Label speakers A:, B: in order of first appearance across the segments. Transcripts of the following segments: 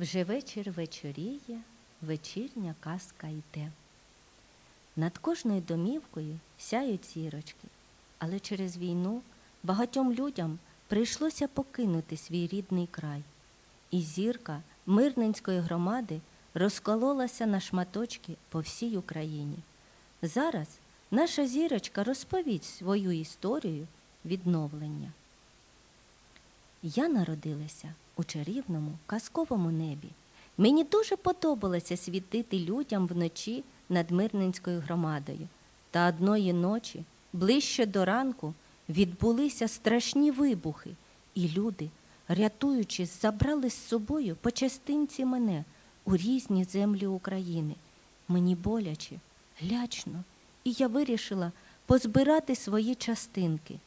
A: Вже вечір вечоріє, вечірня казка йде. Над кожною домівкою сяють зірочки, але через війну багатьом людям прийшлося покинути свій рідний край. І зірка Мирненської громади розкололася на шматочки по всій Україні. Зараз наша зірочка розповість свою історію відновлення. Я народилася у чарівному казковому небі. Мені дуже подобалося світити людям вночі над Мирненською громадою. Та одної ночі, ближче до ранку, відбулися страшні вибухи, і люди, рятуючись, забрали з собою по частинці мене у різні землі України. Мені боляче, лячно, і я вирішила позбирати свої частинки.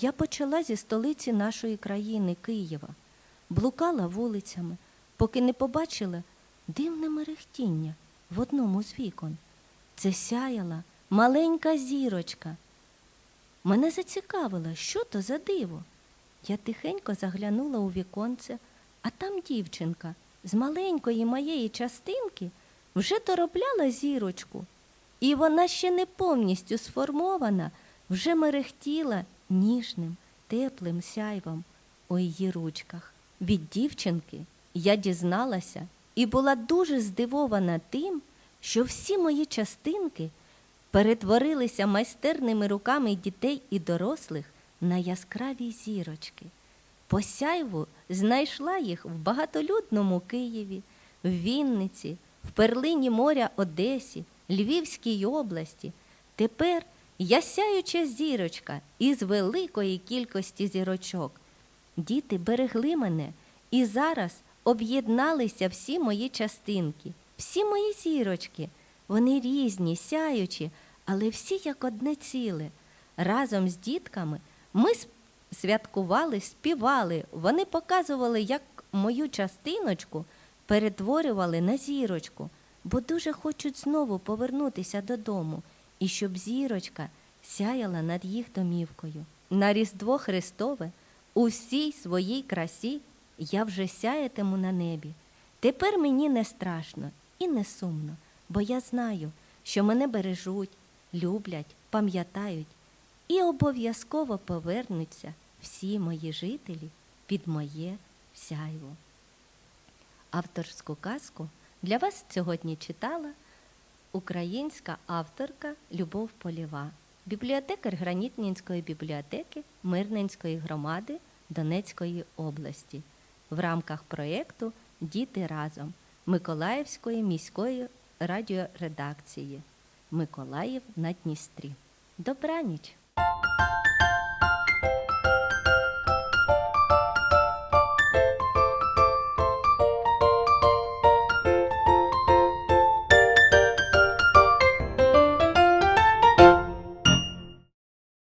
A: Я почала зі столиці нашої країни Києва, блукала вулицями, поки не побачила дивне мерехтіння в одному з вікон. Це сяяла маленька зірочка. Мене зацікавило, що то за диво. Я тихенько заглянула у віконце, а там дівчинка з маленької моєї частинки вже доробляла зірочку, і вона ще не повністю сформована, вже мерехтіла ніжним, теплим сяйвом у її ручках. Від дівчинки я дізналася і була дуже здивована тим, що всі мої частинки перетворилися майстерними руками дітей і дорослих на яскраві зірочки. По сяйву знайшла їх в багатолюдному Києві, в Вінниці, в перлині моря Одесі, Львівській області. Тепер я сяюча зірочка із великої кількості зірочок. Діти берегли мене, і зараз об'єдналися всі мої частинки, всі мої зірочки. Вони різні, сяючі, але всі як одне ціле. Разом з дітками ми святкували, співали. Вони показували, як мою частиночку перетворювали на зірочку, бо дуже хочуть знову повернутися додому, і щоб зірочка сяяла над їх домівкою. На Різдво Христове у всій своїй красі я вже сяятиму на небі. Тепер мені не страшно і не сумно, бо я знаю, що мене бережуть, люблять, пам'ятають і обов'язково повернуться всі мої жителі під моє сяйво. Авторську казку для вас сьогодні читала українська авторка Любов Полєва, бібліотекар Гранітнінської бібліотеки Мирненської громади Донецької області в рамках проєкту Діти разом Миколаївської міської радіоредакції Миколаїв на Дністрі. Добраніч!